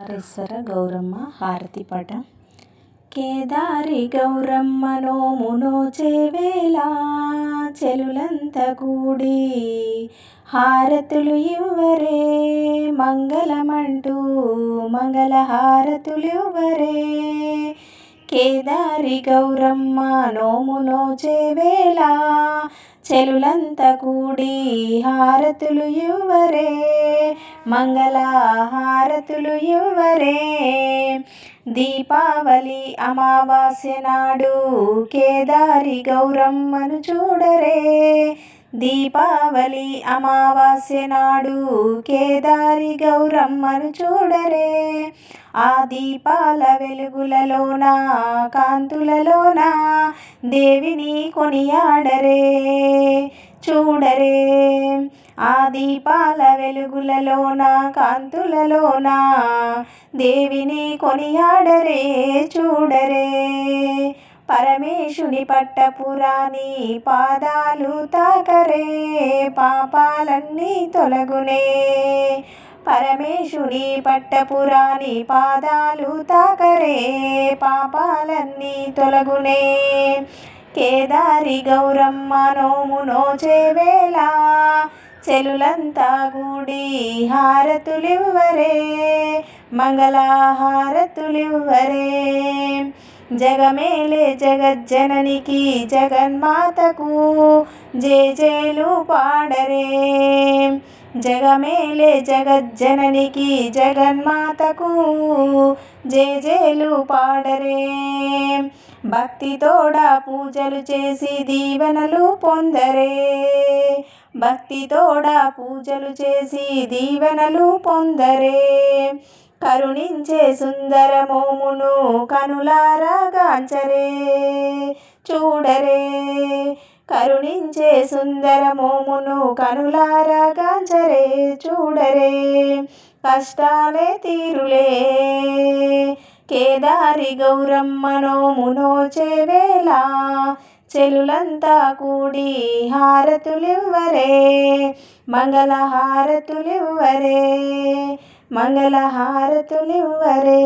హరేశ్వర గౌరమ్మ హారతి పట. కేదారి గౌరమ్మ నోమునో నోచేవేళ చెలులంత కూడి హారతులు ఇవ్వరే మంగళమంటూ మంగళ హారతులు ఇవ్వరే. కేదారి గౌరమ్మ నోమునో నోచేవేళ చెలులంత కూడి హారతులు ఇవ్వరే మంగళహారతులు ఇవ్వరే. దీపావళి అమావాస్య నాడు కేదారి గౌరమ్మను చూడరే. దీపావళి అమావాస్య నాడు కేదారి గౌరమ్మను చూడరే. ఆ దీపాల వెలుగులలోన కాంతులలోన దేవిని కొనియాడరే. చూడరే. ఆ దీపాల వెలుగులలోన కాంతులలోన దేవిని కొనియాడరే చూడరే. పరమేశుని పట్టపురాణి పాదాలు తాకరే పాపాలన్నీ తొలగునే. పరమేశుని పట్టపురాణి పాదాలు తాకరే పాపాలన్నీ తొలగునే. కేదారి గౌరమ్మ నోము నోచేవేళ చెలులంతా గుడి హారతులివ్వరే. మంగళహారతులివ్వరే. జగమేలే జగజ్జననికి జగన్మాతకు. జేజేలు పాడరే. జగమేలే జగజ్జననికి జగన్మాతకు. జేజేలు పాడరే. భక్తితోడ పూజలు చేసి దీవెనలు పొందరే. భక్తితోడ పూజలు చేసి దీవెనలు పొందరే. కరుణించే సుందర మోమును కనులారాగాంచరే చూడరే. కరుణించే సుందర మోమును కనులారాగాంచరే చూడరే. కష్టాలే తీరులే. కేదారి గౌరమ్మనో మునో నోచేవేళ చెలులంతా కూడి హారతులివ్వరే మంగళ హారతులివ్వరే మంగళ హారతులివ్వరే